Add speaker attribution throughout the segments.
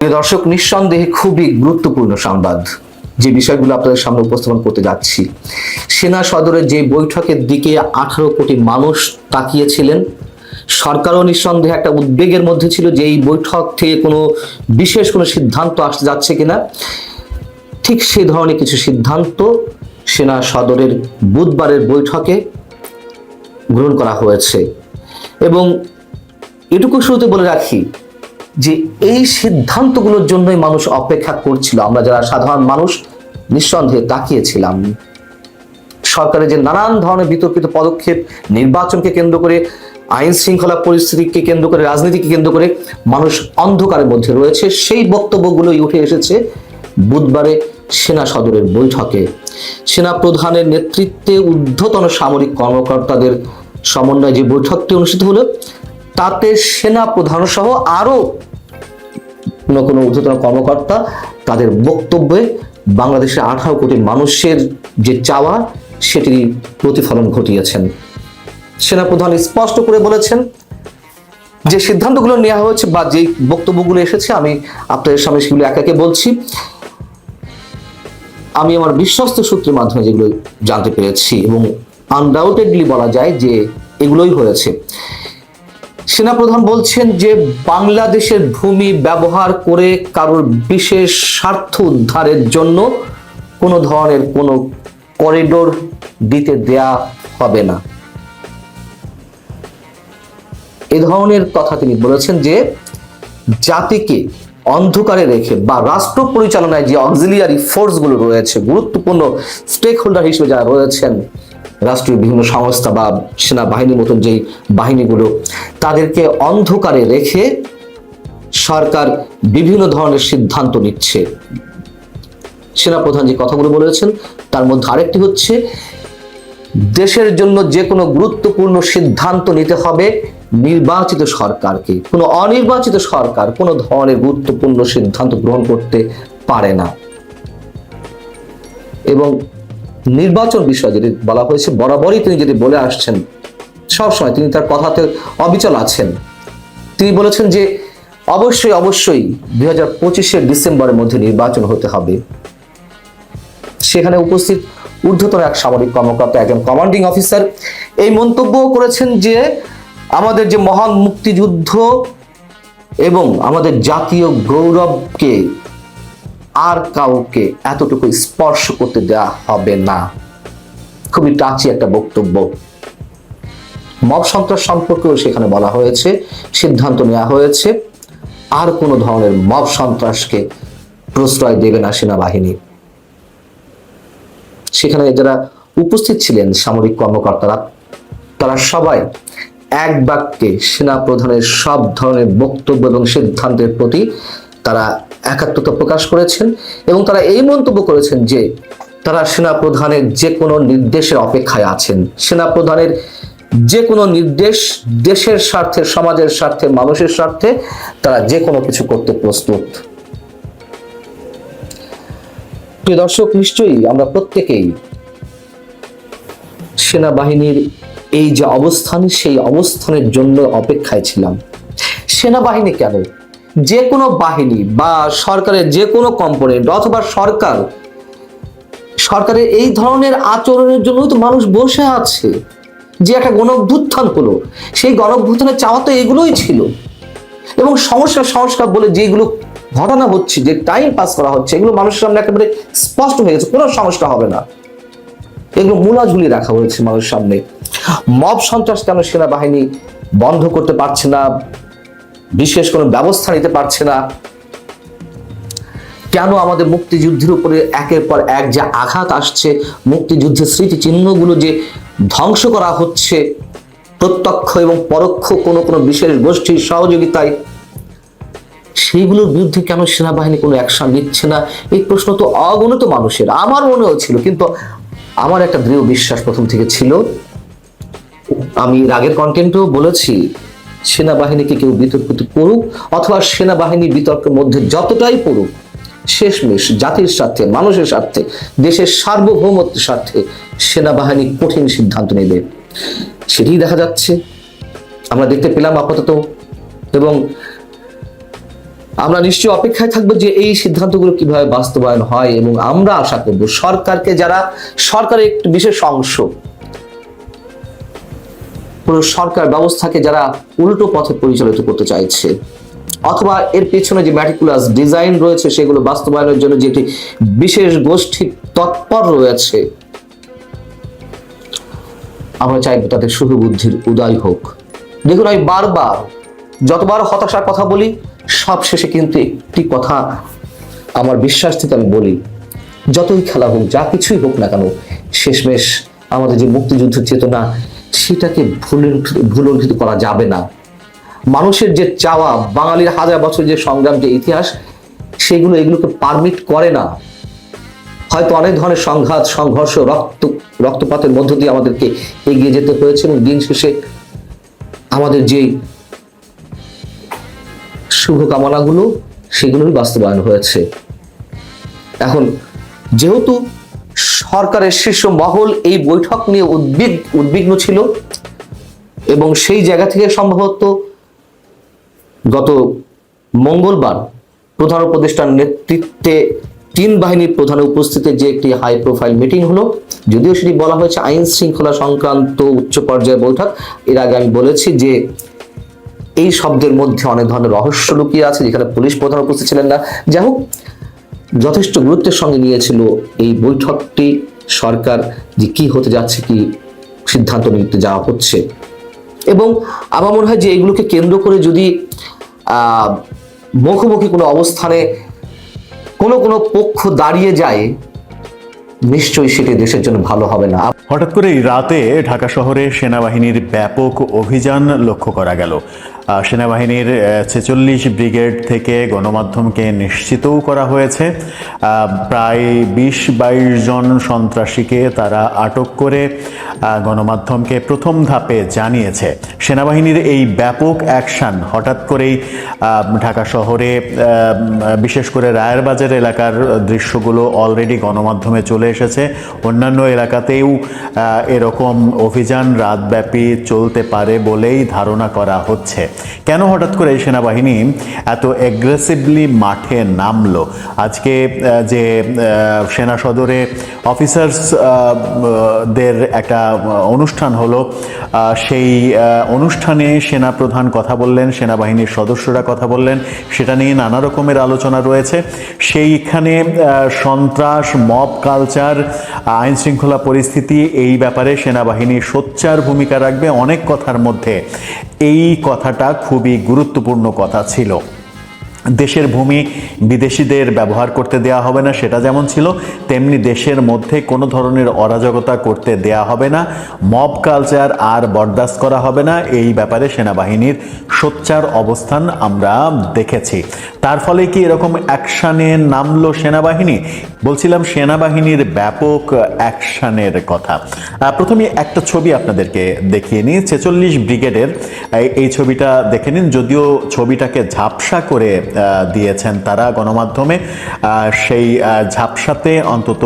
Speaker 1: প্রিয় দর্শক, নিঃসন্দেহে খুবই গুরুত্বপূর্ণ সংবাদ। যে বিষয়গুলো আপনাদের সামনে উপস্থাপন করতে যাচ্ছি। সেনা সদরের যে বৈঠকের দিকে আঠারো কোটি মানুষ তাকিয়েছিলেন, সরকারও নিঃসন্দেহে একটা উদ্বেগের মধ্যে ছিল যে এই বৈঠক থেকে কোনো বিশেষ কোনো সিদ্ধান্ত আসতে যাচ্ছে কিনা। ঠিক সেই ধরনের কিছু সিদ্ধান্ত সেনা সদরের বুধবারের বৈঠকে গ্রহণ করা হয়েছে। এবং এটুকু শুরুতে বলে রাখি যে এই সিদ্ধান্তগুলোর জন্যই মানুষ অপেক্ষা করছিল। আমরা যারা সাধারণ মানুষ, নিঃসন্দেহে তাকিয়েছিলাম। সরকারের যে নানান ধরনের বিতর্কিত পদক্ষেপ, নির্বাচনকে কেন্দ্র করে, আইন শৃঙ্খলা পরিস্থিতিকে কেন্দ্র করে, রাজনীতিকে কেন্দ্র করে মানুষ অন্ধকারের মধ্যে রয়েছে। সেই বক্তব্যগুলোই উঠে এসেছে বুধবারে সেনা সদরের বৈঠকে। সেনা প্রধানের নেতৃত্বে ঊর্ধ্বতন সামরিক কর্মকর্তাদের সমন্বয়ে যে বৈঠকটি অনুষ্ঠিত হলো তাতে সেনা প্রধান সহ আরও কোনো কোনো ঊর্ধ্বতন কর্মকর্তা তাদের বক্তব্যে বাংলাদেশের আঠারো কোটি মানুষের যে চাওয়া সেটি প্রতিফলন ঘটিয়েছেন। সেনাপ্রধান স্পষ্ট করে বলেছেন, যে সিদ্ধান্তগুলো নেওয়া হয়েছে বা যে বক্তব্যগুলো এসেছে, আমি আপনাদের সামনে সেগুলো একে একে বলছি। আমি আমার বিশ্বস্ত সূত্রের মাধ্যমে যেগুলো জানতে পেরেছি এবং আনডাউটেডলি বলা যায় যে এগুলোই হয়েছে। সেনাপ্রধান বলছেন যে বাংলাদেশের ভূমি ব্যবহার করে কারোর বিশেষ স্বার্থ উদ্ধারের জন্য কোনো ধরনের কোনো করিডোর দিতে দেয়া হবে না। এ ধরনের কথা তিনি বলেছেন যে জাতিকে অন্ধকারে রেখে বা রাষ্ট্র পরিচালনায় যে অক্সিলিয়ারি ফোর্সগুলো রয়েছে, গুরুত্বপূর্ণ স্টেক হোল্ডার হিসেবে যারা রয়েছেন রাষ্ট্রীয় বিভিন্ন সংস্থা বা সেনাবাহিনীর মতন যেই বাহিনীগুলো, তাদেরকে অন্ধকারে রেখে সরকার বিভিন্ন ধরনের সিদ্ধান্ত নিচ্ছে। সেনাপ্রধান যে কথাগুলো বলেছেন, তার মধ্যে আরেকটি হচ্ছে, দেশের জন্য যে কোনো গুরুত্বপূর্ণ সিদ্ধান্ত নিতে হবে নির্বাচিত সরকারকে। কোনো অনির্বাচিত সরকার কোনো ধরনের গুরুত্বপূর্ণ সিদ্ধান্ত গ্রহণ করতে পারে না। এবং নির্বাচন বিষয় যেটি বলা হয়েছে, বরাবরই তিনি যেটি বলে আসছেন, সবসময় তিনি তার কথাতে অবিচল আছেন। তিনি বলেছেন যে, অবশ্যই অবশ্যই দুই হাজার পঁচিশের ডিসেম্বরের মধ্যে নির্বাচন হতে হবে। সেখানে উপস্থিত ঊর্ধ্বতন এক সামরিক কর্মকর্তা একজন কমান্ডিং অফিসার এই মন্তব্য করেছেন যে, আমাদের যে মহান মুক্তিযুদ্ধ এবং আমাদের জাতীয় গৌরবকে আর কাউকে এতটুকু স্পর্শ করতে দেওয়া হবে না। খুবই টাচি একটা বক্তব্য। মব সন্ত্রাস সম্পর্কেও সেখানে বলা হয়েছে, সিদ্ধান্ত নেওয়া হয়েছে। আর কোনো ধরনের মব সন্ত্রাসকে প্রশ্রয় দেবে না সেনাবাহিনী। সেখানে যারা উপস্থিত ছিলেন সামরিক কর্মকর্তারা, তারা সবাই এক বাক্যে সেনা প্রধানের সব ধরনের বক্তব্য এবং সিদ্ধান্তের প্রতি তারা একাত্মতা প্রকাশ করেছেন এবং তারা এই মন্তব্য করেছেন যে তারা সেনা প্রধানের যে কোনো নির্দেশের অপেক্ষায় আছেন। সেনা প্রধানের যে কোনো নির্দেশ দেশের স্বার্থে, সমাজের স্বার্থে, মানুষের স্বার্থে তারা যে কোনো কিছু করতে প্রস্তুত। প্রিয় দর্শক, নিশ্চয়ই আমরা প্রত্যেকেই সেনাবাহিনীর এই যে অবস্থান, সেই অবস্থানের জন্য অপেক্ষায় ছিলাম। সেনাবাহিনী কেন? যে কোনো বাহিনী বা সরকারের যে কোনো কম্পোনেন্ট অথবা সরকার, সরকারের এই ধরনের আচরণের জন্যই তো মানুষ বসে আছে। যে একটা গণভ্যুত্থান হলো, সেই গণভ্যুত্থানের চাওয়া তো এগুলোই ছিল। এবং সংস্কার সংস্কার বলে যেগুলো ঘটনা হচ্ছে, যে টাইম পাস করা হচ্ছে, এগুলো মানুষের সামনে একেবারে স্পষ্ট হয়ে গেছে, কোনো সংস্কার হবে না। এগুলো মূলা ঝুলিয়ে রাখা হয়েছে মানুষের সামনে। মব সন্ত্রাস কেন সেনাবাহিনী বন্ধ করতে পারছে না? বিশেষ কোনো ব্যবস্থা নিতে পারছে না। কেন আমাদের মুক্তিযুদ্ধের উপরে একের পর এক যে আঘাত আসছে, মুক্তিযুদ্ধের স্মৃতি চিহ্নগুলো যে ধ্বংস করা হচ্ছে, প্রত্যক্ষ এবং পরোক্ষ কোনো কোনো বিশেষ গোষ্ঠীর সহযোগিতায়, সেইগুলোর বিরুদ্ধে কেন সেনাবাহিনী কোনো অ্যাকশন নিচ্ছে না? এই প্রশ্ন তো অগণিত মানুষের, আমার মনেও ছিল, কিন্তু আমার একটা দৃঢ় বিশ্বাস প্রথম থেকে ছিল। আমি রাগের কন্টেন্টও বলেছি সেনাবাহিনীকে কেউ বিতর্কিত করুক অথবা সেনাবাহিনী বিতর্কের মধ্যে যতটাই পড়ুক, শেষমেশ জাতির স্বার্থে, মানুষের স্বার্থে, দেশের সার্বভৌমত্বের স্বার্থে সেনাবাহিনী কঠিন সিদ্ধান্ত নেবে। সেটাই দেখা যাচ্ছে। আমরা দেখতে পেলাম আপাতত এবং আমরা নিশ্চয়ই অপেক্ষায় থাকব যে এই সিদ্ধান্তগুলো কীভাবে বাস্তবায়ন হয় এবং আমরা আশা করব সরকারকে যারা, সরকারের একটি বিশেষ অংশ পুরো সরকার ব্যবস্থাকে যারা উল্টো পথে পরিচালিত করতে চাইছে। অথবা এর পেছনে যে ম্যাটিকুলাস ডিজাইন রয়েছে, সেগুলো বাস্তবায়নের জন্য যে একটি বিশেষ গোষ্ঠী তৎপর রয়েছে, আমরা চাইব তাদের শুভ বুদ্ধির উদয় হোক। দেখুন, আমি বারবার, যতবার হতাশার কথা বলি সব শেষে কিন্তু একটি কথা আমার বিশ্বাস থেকে আমি বলি, যতই খেলা হোক, যা কিছুই হোক না কেন, শেষমেশ আমাদের যে মুক্তিযুদ্ধের চেতনা সেটাকে ভুলুণ্ঠিত করা যাবে না। মানুষের যে চাওয়া, বাঙালির হাজার বছর যে সংগ্রাম, যে ইতিহাস, সেগুলো এগুলোকে পারমিট করে না। হয়তো অনেক ধরনের সংঘাত, সংঘর্ষ, রক্ত, রক্তপাতের মধ্য দিয়ে আমাদেরকে এগিয়ে যেতে হয়েছে এবং দিন শেষে আমাদের যে শুভকামনাগুলো সেগুলোই বাস্তবায়ন হয়েছে। এখন যেহেতু সরকারের শীর্ষ মহল এই বৈঠক নিয়ে উদ্বিগ, উদ্বিগ্ন ছিল এবং সেই জায়গা থেকে সম্ভবত গত মঙ্গলবার প্রধান উপদেষ্টার নেতৃত্বে তিন বাহিনীর প্রধানের উপস্থিতিতে যে একটি হাই প্রোফাইল মিটিং হলো, যদিও সেটি বলা হয়েছে আইন শৃঙ্খলা সংক্রান্ত উচ্চ পর্যায়ের বৈঠক। এর আগে আমি বলেছি যে এই শব্দের মধ্যে অনেক ধরনের রহস্য লুকিয়ে আছে যেখানে পুলিশ প্রধান উপস্থিত ছিলেন না। যাই হোক যথেষ্ট গুরুত্বের সঙ্গে নিয়েছিল এই বৈঠকটি। সরকার যে কি হতে যাচ্ছে, কি সিদ্ধান্ত নিতে যাওয়া হচ্ছে। এবং আমার মনে হয় যে এগুলোকে কেন্দ্র করে যদি মুখোমুখি কোনো অবস্থানে কোনো কোনো পক্ষ দাঁড়িয়ে যায়, নিশ্চয়ই সেটি দেশের জন্য ভালো হবে না।
Speaker 2: হঠাৎ করেই রাতে ঢাকা শহরে সেনাবাহিনীর ব্যাপক অভিযান লক্ষ্য করা গেল। সেনাবাহিনীর ছেচল্লিশ ব্রিগেড থেকে গণমাধ্যমকে নিশ্চিতও করা হয়েছে। প্রায় বিশ বাইশ জন সন্ত্রাসীকে তারা আটক করে গণমাধ্যমকে প্রথম ধাপে জানিয়েছে। সেনাবাহিনীর এই ব্যাপক অ্যাকশন হঠাৎ করেই ঢাকা শহরে বিশেষ করে রায়ের বাজার এলাকার দৃশ্যগুলো অলরেডি গণমাধ্যমে চলে এসেছে। অন্যান্য এলাকাতেও এরকম অভিযান রাতব্যাপী চলতে পারে বলেই ধারণা করা হচ্ছে। কেন হঠাৎ করে এই সেনাবাহিনী এত অ্যাগ্রেসিভলি মাঠে নামলো? আজকে যে সেনা সদরে অফিসার্স দের একটা অনুষ্ঠান হলো সেই অনুষ্ঠানে সেনা প্রধান কথা বললেন, সেনাবাহিনীর সদস্যরা কথা বললেন, সেটা নিয়ে নানা রকমের আলোচনা রয়েছে। সেইখানে সন্ত্রাস মব কালচার আইন শৃঙ্খলা পরিস্থিতি, এই ব্যাপারে সেনাবাহিনী সোচ্চার ভূমিকা রাখবে। অনেক কথার মধ্যে এই কথাটা খুবই গুরুত্বপূর্ণ কথা ছিল। দেশের ভূমি বিদেশিদের ব্যবহার করতে দেয়া হবে না, সেটা যেমন ছিল, তেমনি দেশের মধ্যে কোনো ধরনের অরাজকতা করতে দেয়া হবে না, মব কালচার আর বরদাস্ত করা হবে না, এই ব্যাপারে সেনাবাহিনীর সোচ্চার অবস্থান আমরা দেখেছি। তার ফলে কি এরকম অ্যাকশানে নামলো সেনাবাহিনী? বলছিলাম সেনাবাহিনীর ব্যাপক অ্যাকশানের কথা। প্রথমে একটা ছবি আপনাদেরকে দেখিয়ে নিই, ছেচল্লিশ ব্রিগেডের এই- ছবিটা দেখে নিন, যদিও ছবিটাকে ঝাপসা করে দিয়েছেন তারা গণমাধ্যমে। সেই ঝাপসাতে অন্তত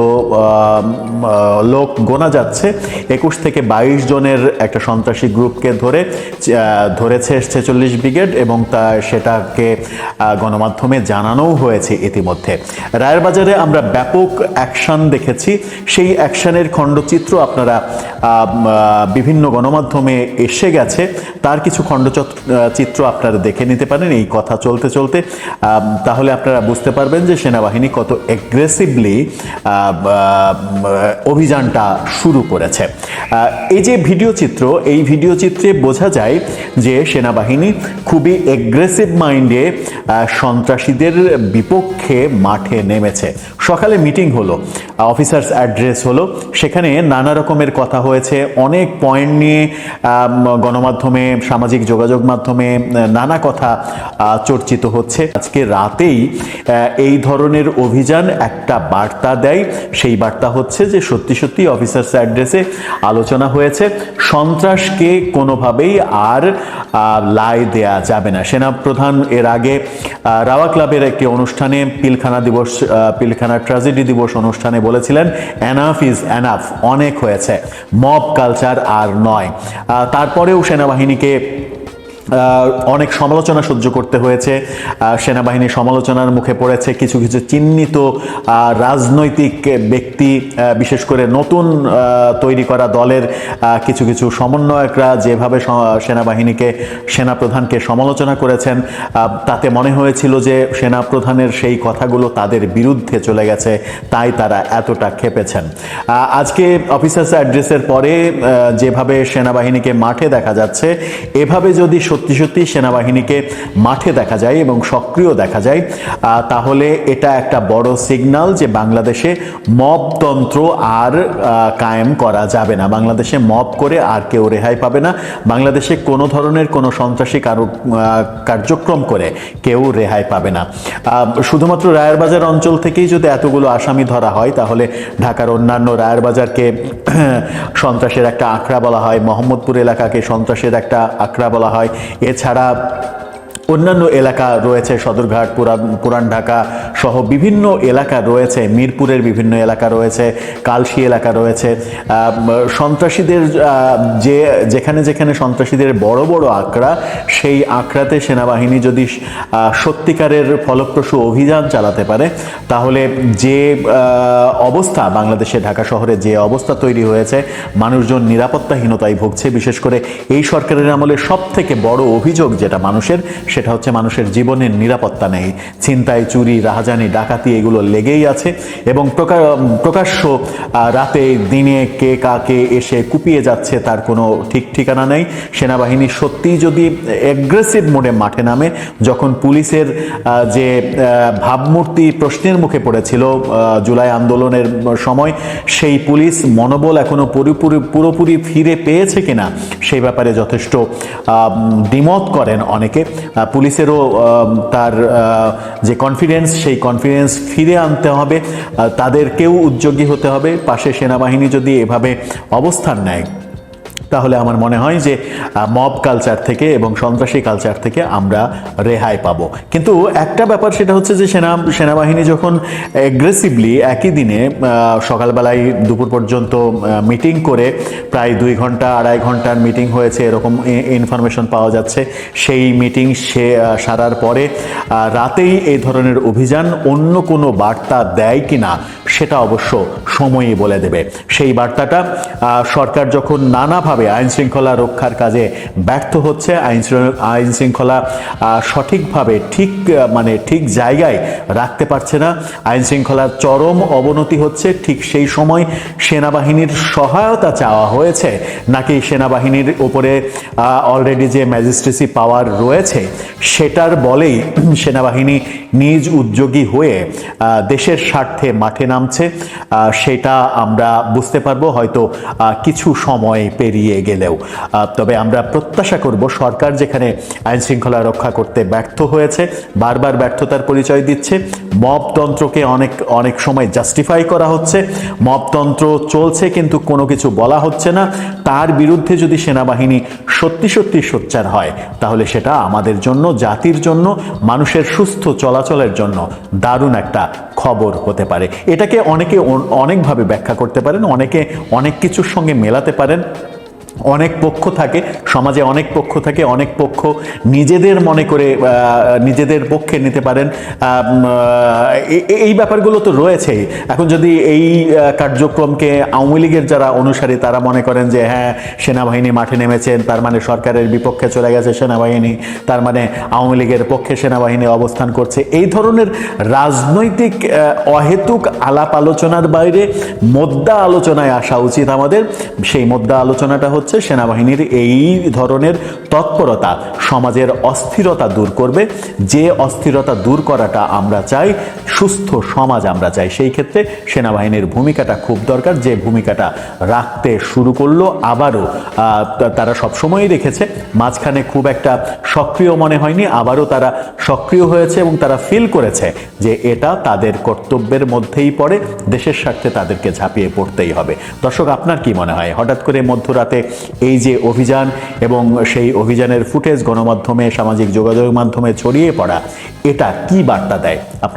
Speaker 2: লোক গোনা যাচ্ছে। একুশ থেকে বাইশ জনের একটা সন্ত্রাসী গ্রুপকে ধরে ধরেছে ছেচল্লিশ ব্রিগেড এবং তা, সেটাকে গণমাধ্যমে জানানোও হয়েছে ইতিমধ্যে। রায়ের বাজারে আমরা ব্যাপক অ্যাকশন দেখেছি। সেই অ্যাকশনের খণ্ডচিত্র আপনারা বিভিন্ন গণমাধ্যমে এসে গেছে। তার কিছু খণ্ডচিত্র চিত্র আপনারা দেখে নিতে পারেন। এই কথা চলতে চলতে তাহলে আপনারা বুঝতে পারবেন যে সেনাবাহিনী কত এগ্রেসিভলি অভিযানটা শুরু করেছে। এই যে ভিডিও চিত্র, এই ভিডিও চিত্রে বোঝা যায় যে সেনাবাহিনী খুবই এগ্রেসিভ মাইন্ডে সন্ত্রাসীদের বিপক্ষে মাঠে নেমেছে। সকালে মিটিং হলো অফিসার্স অ্যাড্রেস হলো, সেখানে নানা রকমের কথা হয়েছে, অনেক পয়েন্ট নিয়ে গণমাধ্যমে, সামাজিক যোগাযোগ মাধ্যমে নানা কথা চর্চিত হচ্ছে। আজকে রাতেই এই ধরনের অভিযান একটা বার্তা দেয়। সেই বার্তা হচ্ছে যে, সত্যি সত্যি অফিসার্স অ্যাড্রেসে আলোচনা হয়েছে। সন্ত্রাসকে কোনোভাবেই আর লাই দেয়া যাবে না। সেনাপ্রধান এর আগে রাওয়া ক্লাবের একটি অনুষ্ঠানে পিলখানা দিবস পিলখানা ট্র্যাজেডি দিবস অনুষ্ঠানে বলেছিলেন এনাফ ইজ এনাফ অনেক হয়েছে। মব কালচার আর নয়। তারপরেও সেনাবাহিনীকে অনেক সমালোচনা সহ্য করতে হয়েছে। সেনাবাহিনী সমালোচনার মুখে পড়েছে কিছু কিছু চিহ্নিত রাজনৈতিক ব্যক্তি বিশেষ করে নতুন তৈরি করা দলের কিছু কিছু সমন্বয়করা যেভাবে সেনাবাহিনীকে, সেনাপ্রধানকে সমালোচনা করেছেন তাতে মনে হয়েছিল যে সেনাপ্রধানের সেই কথাগুলো তাদের বিরুদ্ধে চলে গেছে, তাই তারা এতটা খেপেছেন। আজকে অফিসার্স অ্যাড্রেসের পরে যেভাবে সেনাবাহিনীকে মাঠে দেখা যাচ্ছে, এভাবে যদি সত্যি সত্যি সেনাবাহিনীকে মাঠে দেখা যায় এবং সক্রিয় দেখা যায়। তাহলে এটা একটা বড় সিগন্যাল যে বাংলাদেশে মবতন্ত্র আর কায়েম করা যাবে না। বাংলাদেশে মব করে আর কেউ রেহাই পাবে না। বাংলাদেশে কোনো ধরনের কোনো সন্ত্রাসী কারো- কার্যক্রম করে কেউ রেহাই পাবে না। শুধুমাত্র রায়েরবাজার অঞ্চল থেকেই যদি এতগুলো আসামি ধরা হয়, তাহলে ঢাকার অন্যান্য রায়েরবাজারকে সন্ত্রাসের একটা আখড়া বলা হয়, মোহাম্মদপুর এলাকাকে সন্ত্রাসের একটা আখড়া বলা হয় এছাড়া অন্যান্য এলাকা রয়েছে, সদরঘাট, পুরান পুরান ঢাকা সহ বিভিন্ন এলাকা রয়েছে, মিরপুরের বিভিন্ন এলাকা রয়েছে, কালশি এলাকা রয়েছে। সন্ত্রাসীদের যে, যেখানে যেখানে সন্ত্রাসীদের বড় বড় আঁকড়া, সেই আঁকড়াতে সেনাবাহিনী যদি সত্যিকারের ফলপ্রসূ অভিযান চালাতে পারে, তাহলে যে অবস্থা বাংলাদেশে ঢাকা শহরে যে অবস্থা তৈরি হয়েছে, মানুষজন নিরাপত্তাহীনতায় ভুগছে। বিশেষ করে এই সরকারের আমলে সব থেকে বড় অভিযোগ যেটা মানুষের সেটা হচ্ছে মানুষের জীবনের নিরাপত্তা নেই। ছিনতাই, চুরি, রাহাজানি, ডাকাতি এগুলো লেগেই আছে এবং প্রকাশ্য রাতে, দিনে কে কাকে এসে কুপিয়ে যাচ্ছে তার কোনো ঠিক ঠিকানা নেই। সেনাবাহিনী সত্যিই যদি অ্যাগ্রেসিভ মোডে মাঠে নামে, যখন পুলিশের যে ভাবমূর্তি প্রশ্নের মুখে পড়েছিল জুলাই আন্দোলনের সময়, সেই পুলিশ মনোবল এখনও পুরোপুরি পুরোপুরি ফিরে পেয়েছে কিনা, সেই ব্যাপারে যথেষ্ট দ্বিমত করেন অনেকে। পুলিশেরও তার যে কনফিডেন্স সেই কনফিডেন্স ফিরে আনতে হবে। তাদেরকেও উদ্যোগী হতে হবে। পাশে সেনাবাহিনী যদি এভাবে অবস্থান নেয়। তাহলে আমার মনে হয় যে মব কালচার থেকে এবং সন্ত্রাসী কালচার থেকে আমরা রেহাই পাবো। কিন্তু একটা ব্যাপার সেটা হচ্ছে যে, সেনা, সেনাবাহিনী যখন অ্যাগ্রেসিভলি একই দিনে সকালবেলায় দুপুর পর্যন্ত মিটিং করে, প্রায় দুই ঘণ্টা, আড়াই ঘণ্টার মিটিং হয়েছে, এরকম ইনফরমেশন পাওয়া যাচ্ছে, সেই মিটিং সে সারার পরে রাতেই এই ধরনের অভিযান অন্য কোনো বার্তা দেয় কি না সেটা অবশ্য সময়ই বলে দেবে। সেই বার্তাটা সরকার যখন নানাভাবে আইন শৃঙ্খলা রক্ষার কাজে ব্যর্থ হচ্ছে। আইন আইন শৃঙ্খলা সঠিকভাবে ঠিক মানে ঠিক জায়গায় রাখতে পারছে না। আইন শৃঙ্খলার চরম অবনতি হচ্ছে। ঠিক সেই সময় সেনাবাহিনীর সহায়তা চাওয়া হয়েছে। নাকি সেনাবাহিনীর উপরে অলরেডি যে ম্যাজিস্ট্রেসি পাওয়ার রয়েছে, সেটার বলেই সেনাবাহিনী নিজ উদ্যোগী হয়ে দেশের স্বার্থে মাঠে নামছে। সেটা আমরা বুঝতে পারব। হয়তো কিছু সময় পেরিয়ে গেলেও। তবে আমরা প্রত্যাশা করব সরকার যেখানে আইন শৃঙ্খলা রক্ষা করতে ব্যর্থ হয়েছে, বারবার ব্যর্থতার পরিচয় দিচ্ছে। মবতন্ত্রকে অনেক অনেক সময় জাস্টিফাই করা হচ্ছে। মবতন্ত্র চলছে কিন্তু কোনো কিছু বলা হচ্ছে না। তার বিরুদ্ধে যদি সেনাবাহিনী সত্যি সত্যি সোচ্চার হয়, তাহলে সেটা আমাদের জন্য, জাতির জন্য, মানুষের সুস্থ চলাচলের জন্য দারুণ একটা খবর হতে পারে। এটাকে অনেকে অনেকভাবে ব্যাখ্যা করতে পারেন, অনেকে অনেক কিছুর সঙ্গে মেলাতে পারেন। অনেক পক্ষ থাকে, সমাজে অনেক পক্ষ থাকে, অনেক পক্ষ নিজেদের মনে করে নিজেদের পক্ষে নিতে পারেন। এই ব্যাপারগুলো তো রয়েছেই। এখন যদি এই কার্যক্রমকে আওয়ামী লীগের যারা অনুসারী, তারা মনে করেন যে হ্যাঁ সেনাবাহিনী মাঠে নেমেছেন, তার মানে সরকারের বিপক্ষে চলে গেছে সেনাবাহিনী, তার মানে আওয়ামী লীগের পক্ষে সেনাবাহিনী অবস্থান করছে। এই ধরনের রাজনৈতিক অহেতুক আলাপ আলোচনার বাইরে মোদ্দা আলোচনায় আসা উচিত আমাদের। সেই মোদ্দা আলোচনাটা হচ্ছে সেনাবাহিনীর এই ধরনের তৎপরতা সমাজের অস্থিরতা দূর করবে। যে অস্থিরতা দূর করাটা আমরা চাই, সুস্থ সমাজ আমরা চাই। সেই ক্ষেত্রে সেনাবাহিনীর ভূমিকাটা খুব দরকার। যে ভূমিকাটা রাখতে শুরু করল, আবারও তারা সবসময়ই রেখেছে মাঝখানে খুব একটা সক্রিয় মনে হয়নি, আবারও তারা সক্রিয় হয়েছে এবং তারা ফিল করেছে যে এটা তাদের কর্তব্যের মধ্যেই পড়ে। দেশের স্বার্থে তাদেরকে ঝাঁপিয়ে পড়তেই হবে। দর্শক, আপনার কি মনে হয়? হঠাৎ করে মধ্যরাতে এই যে অভিযান এবং সেই অভিযানের ফুটেজ গণমাধ্যমে, সামাজিক যোগাযোগ মাধ্যমে ছড়িয়ে পড়া, এটা কি বার্তা দেয়? আপনার